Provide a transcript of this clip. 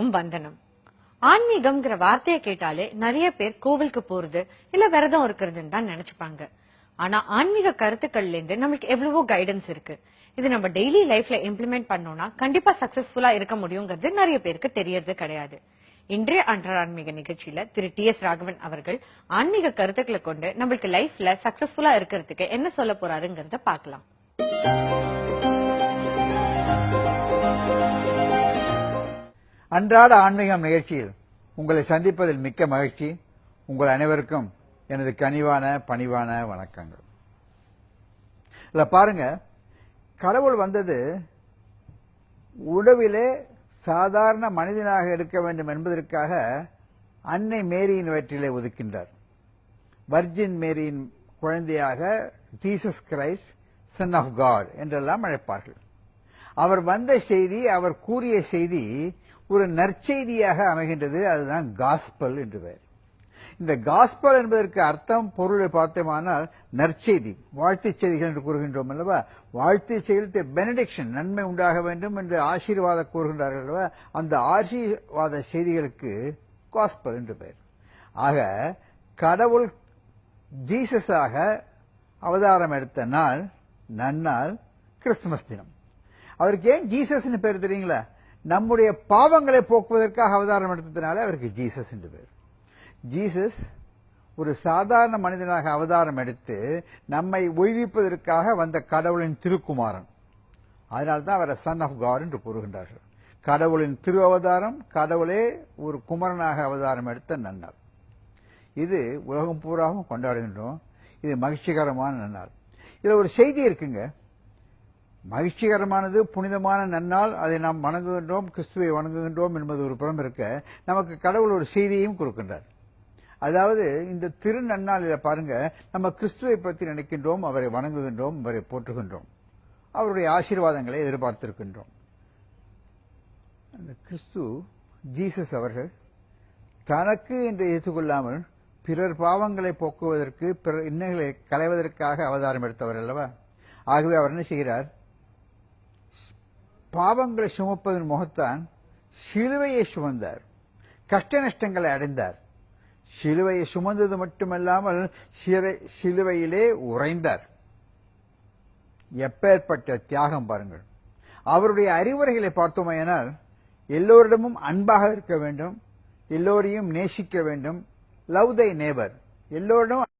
வந்தனம். ஆன்மீகம்ங்கிற வார்த்தையை கேட்டாலே நிறைய பேர் கோவிலுக்கு போறது இல்ல விரதம் இருக்கிறதுன்னு தான் நினைச்சுப்பாங்க. ஆனா ஆன்மீக கருத்துக்கள்ல இருந்து நம்மளுக்கு எவ்வளவோ கைடன்ஸ் இருக்கு. இது நம்ம டெய்லி லைஃப்ல இம்ப்ளிமெண்ட் பண்ணோம்னா கண்டிப்பா சக்சஸ்ஃபுல்லா இருக்க முடியுங்கிறது நிறைய பேருக்கு தெரியறது கிடையாது. இன்றைய அன்றாட ஆன்மீக நிகழ்ச்சியில திரு டி எஸ் ராகவன் அவர்கள் ஆன்மீக கருத்துக்களை கொண்டு நம்மளுக்கு லைஃப்ல சக்சஸ்ஃபுல்லா இருக்கிறதுக்கு என்ன சொல்ல போறாருங்கிறத பாக்கலாம் அன்றாட ஆன்மீகம் நிகழ்ச்சியில் உங்களை சந்திப்பதில் மிக்க மகிழ்ச்சி. உங்கள் அனைவருக்கும் எனது கனிவான பணிவான வணக்கங்கள். இதுல பாருங்க கடவுள் வந்தது உடவிலே சாதாரண மனிதனாக இருக்க வேண்டும் என்பதற்காக அன்னை மேரியின் வயிற்றிலே ஒதுக்கின்றார். வர்ஜின் மேரியின் குழந்தையாக Jesus Christ son of God என்றெல்லாம் அழைப்பார்கள். அவர் வந்த செய்தி அவர் கூறிய செய்தி ஒரு நற்செய்தியாக அமைகின்றது அதுதான் காஸ்பல் என்று பெயர். இந்த காஸ்பல் என்பதற்கு அர்த்தம் பொருளை பார்த்தோமானால் நற்செய்தி வாழ்த்துச் செய்திகள் என்று கூறுகின்றோம் அல்லவா? வாழ்த்துச் செய்திகள் பெனடிக்ஷன் நன்மை உண்டாக வேண்டும் என்று ஆசீர்வாதம் கூறுகின்றார்கள் அல்லவா? அந்த ஆசீர்வாத செய்திகளுக்கு காஸ்பல் என்று பெயர். ஆக கடவுள் ஜீசஸாக அவதாரம் எடுத்த நாள் நன்னாள் கிறிஸ்துமஸ் தினம். அவருக்கு ஏன் ஜீசஸ்னு பேர் தெரியுங்களா? நம்முடைய பாவங்களை போக்குவதற்காக அவதாரம் எடுத்ததுனால அவருக்கு ஜீசஸ் என்று பேர். ஜீசஸ் ஒரு சாதாரண மனிதனாக அவதாரம் எடுத்து நம்மை ஒய்விப்பதற்காக வந்த கடவுளின் திருக்குமாரன். அதனால்தான் அவரை சன் ஆஃப் காட் என்று கூறுகின்றார்கள். கடவுளின் திரு அவதாரம் கடவுளே ஒரு குமரனாக அவதாரம் எடுத்த நன்னாள். இது உலகம் பூராவும் கொண்டாடுகின்றோம். இது மகிழ்ச்சிகரமான நன்னாள். இதில் ஒரு செய்தி இருக்குங்க. மகிழ்ச்சிகரமானது புனிதமான நன்னால் அதை நாம் வணங்குகின்றோம் கிறிஸ்துவை வணங்குகின்றோம் என்பது ஒரு புறம் இருக்க நமக்கு கடவுள் ஒரு செய்தியையும் கொடுக்கின்றார். அதாவது இந்த திரு நன்னாளில் பாருங்க நம்ம கிறிஸ்துவை பற்றி நினைக்கின்றோம் அவரை வணங்குகின்றோம் அவரை போற்றுகின்றோம். அவருடைய ஆசீர்வாதங்களை எதிர்பார்த்திருக்கின்றோம். அந்த கிறிஸ்து ஜீசஸ் அவர்கள் தனக்கு என்று ஏற்றுக்கொள்ளாமல் பிறர் பாவங்களை போக்குவதற்கு பிறர் இன்னங்களை களைவதற்காக அவதாரம் எடுத்தவர் அல்லவா? ஆகவே அவர் என்ன செய்கிறார்? பாவங்களை சுமப்பதன் முகத்தான் சிலுவையை சுமந்தார் கஷ்ட நஷ்டங்களை அடைந்தார். சிலுவையை சுமந்தது மட்டுமல்லாமல் சிலுவையிலே உறைந்தார். எப்பேற்பட்ட தியாகம் பாருங்கள். அவருடைய அறிவுரைகளை பார்த்தோமேயானால் எல்லோரிடமும் அன்பாக இருக்க வேண்டும் எல்லோரையும் நேசிக்க வேண்டும். லவ் தை நேபர் எல்லோரிடமும்